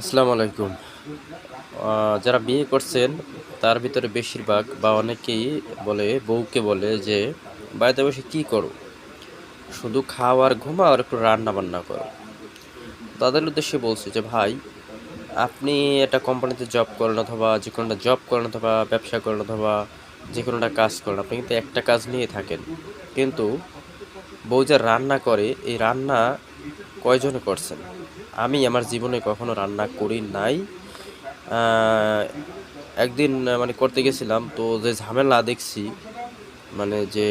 আসসালামু আলাইকুম। যারা বিয়ে করছেন, তার ভিতরে বেশিরভাগ বা অনেকেই বলে, বউকে বলে যে, বাড়িতে বসে কি করো? শুধু খাও আর ঘুমাও আর একটু রান্না বান্না করো। তাদের উদ্দেশ্যে বলছে যে, ভাই, আপনি একটা কোম্পানিতে জব করেন অথবা যে কোনোটা জব করেন অথবা ব্যবসা করেন অথবা যে কোনোটা কাজ করেন, আপনি কিন্তু একটা কাজ নিয়ে থাকেন। কিন্তু বউ যে রান্না করে, এই রান্না কয়জনে করছেন? আমি আমার জীবনে কখনো রান্না করি নাই। একদিন মানে করতে গেছিলাম, তো যে ঝামেলা দেখছি মানে যে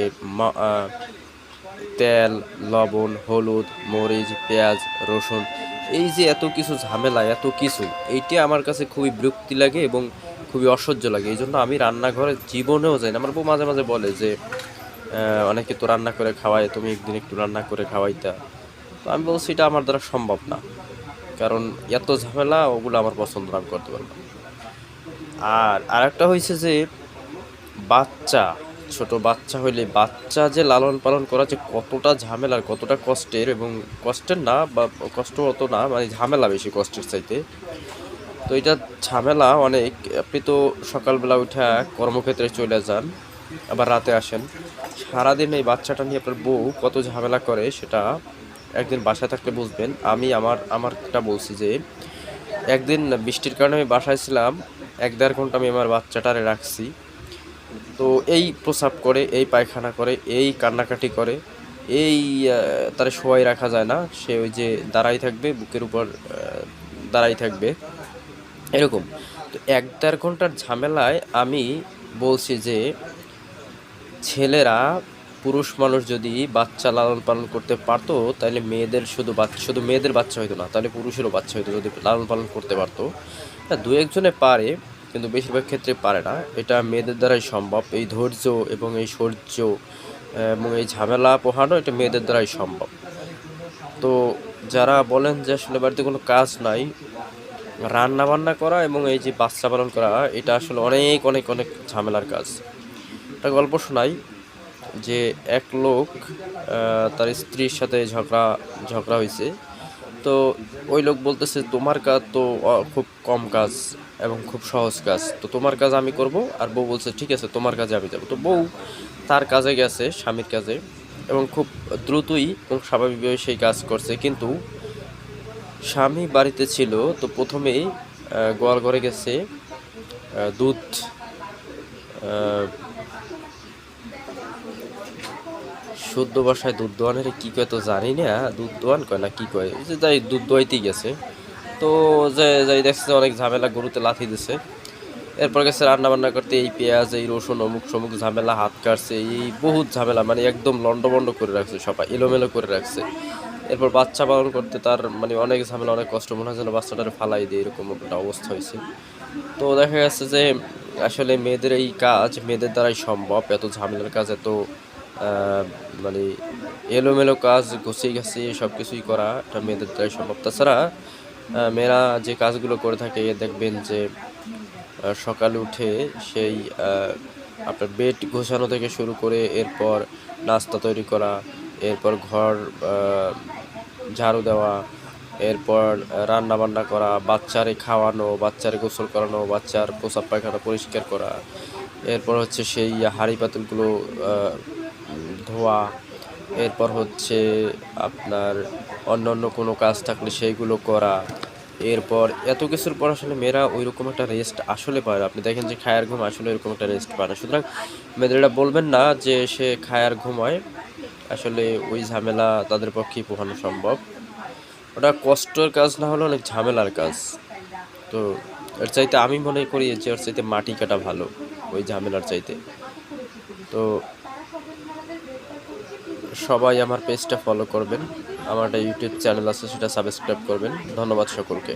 তেল, লবণ, হলুদ, মরিচ, পেঁয়াজ, রসুন, এই যে এত কিছু ঝামেলা, এত কিছু, এইটা আমার কাছে খুবই বিরক্তি লাগে এবং খুবই অসহ্য লাগে। এই জন্য আমি রান্নাঘরে জীবনেও যাই না। আমার বউ মাঝে মাঝে বলে যে অনেকে তো রান্না করে খাওয়ায়, তুমি একদিন একটু রান্না করে খাওয়াইতা। তো আমি বলছি এটা আমার দ্বারা সম্ভব না। কারণ এত ঝামেলা, ওগুলো আমার পছন্দ আমি করতে পারব। আর আরেকটা হয়েছে যে, বাচ্চা, ছোট বাচ্চা হইলে বাচ্চা যে লালন পালন করা যে কতটা ঝামেলার কতটা কষ্টের এবং কষ্টের না বা কষ্ট অত না মানে ঝামেলা বেশি কষ্টের চাইতে। তো এটা ঝামেলা অনেক। আপনি তো সকালবেলা উঠে কর্মক্ষেত্রে চলে যান, আবার রাতে আসেন। সারাদিন এই বাচ্চাটা নিয়ে আপনার বউ কত ঝামেলা করে সেটা একদিন বাসায় থাকলে বুঝবেন আমি আমার, আমারটা বলছি যে, একদিন বৃষ্টির কারণে আমি বাসায় ছিলাম, এক দেড় ঘণ্টা আমি আমার বাচ্চাটারে রাখছি। তো এই প্রসাব করে, এই পায়খানা করে, এই কান্নাকাটি করে, এই তারে শোয়াই রাখা যায় না, সে ওই যে দাঁড়াই থাকবে, বুকের উপর দাঁড়াই থাকবে, এরকম। তো এক দেড় ঘণ্টার ঝামেলায় আমি বলছি যে, ছেলেরা পুরুষ মানুষ যদি বাচ্চা লালন পালন করতে পারতো, তাহলে মেয়েদের শুধু বাচ্চা শুধু মেয়েদের বাচ্চা হইতো না, তাহলে পুরুষেরও বাচ্চা হইতো যদি লালন পালন করতে পারতো। হ্যাঁ দু একজনে পারে, কিন্তু বেশিরভাগ ক্ষেত্রে পারে না। এটা মেয়েদের দ্বারাই সম্ভব। এই ধৈর্য এবং এই সৌর্য এবং এই ঝামেলা পোহানো, এটা মেয়েদের দ্বারাই সম্ভব। তো যারা বলেন যে আসলে বাড়িতে কোনো কাজ নাই রান্না বান্না করা এবং এই যে বাচ্চা পালন করা, এটা আসলে অনেক অনেক অনেক ঝামেলার কাজ। একটা গল্প শোনাই। যে এক লোক তার স্ত্রীর সাথে ঝগড়া ঝগড়া হয়েছে তো ওই লোক বলতেছে, তোমার কাজ তো খুব কম কাজ এবং খুব সহজ কাজ। তো তোমার কাজ আমি করব আর বউ বলছে, ঠিক আছে, তোমার কাজে আমি যাব। তো বউ তার কাজে গেছে, স্বামীর কাজে, এবং খুব দ্রুতই এবং স্বাভাবিকভাবে সেই কাজ করছে। কিন্তু স্বামী বাড়িতে ছিল, তো প্রথমেই গোয়াল ঘরে গেছে দুধ শুদ্ধ ভাষায় দুধ দোয়ানের কি কয় তো জানি না, দুধ দোয়ান কয় না, কি কয়? যে যাই দুধ দোয়াইতেই গেছে। তো যে যাই দেখছে অনেক ঝামেলা, গরুতে লাথি দিছে। এরপর গেছে রান্না বান্না করতে, এই পেঁয়াজ, এই রসুন, অমুক সমুক ঝামেলা, হাত কাটছে, এই বহুত ঝামেলা মানে একদম লন্ডভন্ড করে রাখছে সবাই, এলোমেলো করে রাখছে। এরপর বাচ্চা পালন করতে তার মানে অনেক ঝামেলা, অনেক কষ্ট, মনে হয় যেন বাচ্চাটারে ফালাই দিয়ে, এরকম একটা অবস্থা হয়েছে। তো দেখা গেছে যে আসলে মেয়েদের এই কাজ, মেয়েদের দ্বারাই সম্ভব, এত ঝামেলার কাজ, এত মানে এলোমেলো কাজ গুছিয়ে গেছে সব কিছুই করা এটা মেয়েদের দ্বারাই সম্ভব। তাছাড়া মেয়েরা যে কাজগুলো করে থাকে, দেখবেন যে সকালে উঠে সেই আপনার বেড গোছানো থেকে শুরু করে এরপর নাস্তা তৈরি করা, এরপর ঘর ঝাড়ু দেওয়া, এরপর রান্না বান্না করা, বাচ্চারে খাওয়ানো, বাচ্চারে গোসল করানো, বাচ্চার প্রসাব পায়খানা পরিষ্কার করা, এরপর হচ্ছে সেই হাঁড়ি পাতিলগুলো ধোয়া, এরপর হচ্ছে আপনার অন্য অন্য কোনো কাজ থাকলে সেইগুলো করা। এরপর এত কিছুর পর আসলে মেয়েরা ওই রকম একটা রেস্ট আসলে পায় আপনি দেখেন যে খায়ার ঘুম আসলে এরকম একটা রেস্ট পায় না। সুতরাং মেয়েদের এটা বলবেন না যে সে খায়ার ঘুমায়। আসলে ওই ঝামেলা তাদের পক্ষেই পোহানো সম্ভব। ওটা কষ্টের কাজ না হলে অনেক ঝামেলার কাজ। তো এর চাইতে আমি মনে করি যে ওর চাইতে মাটি কাটা ভালো, ওই ঝামেলার চাইতে। তো সবাই আমার পেজটা ফলো করবেন। আমার একটা ইউটিউব চ্যানেল আছে, সেটা সাবস্ক্রাইব করবেন। ধন্যবাদ সকলকে।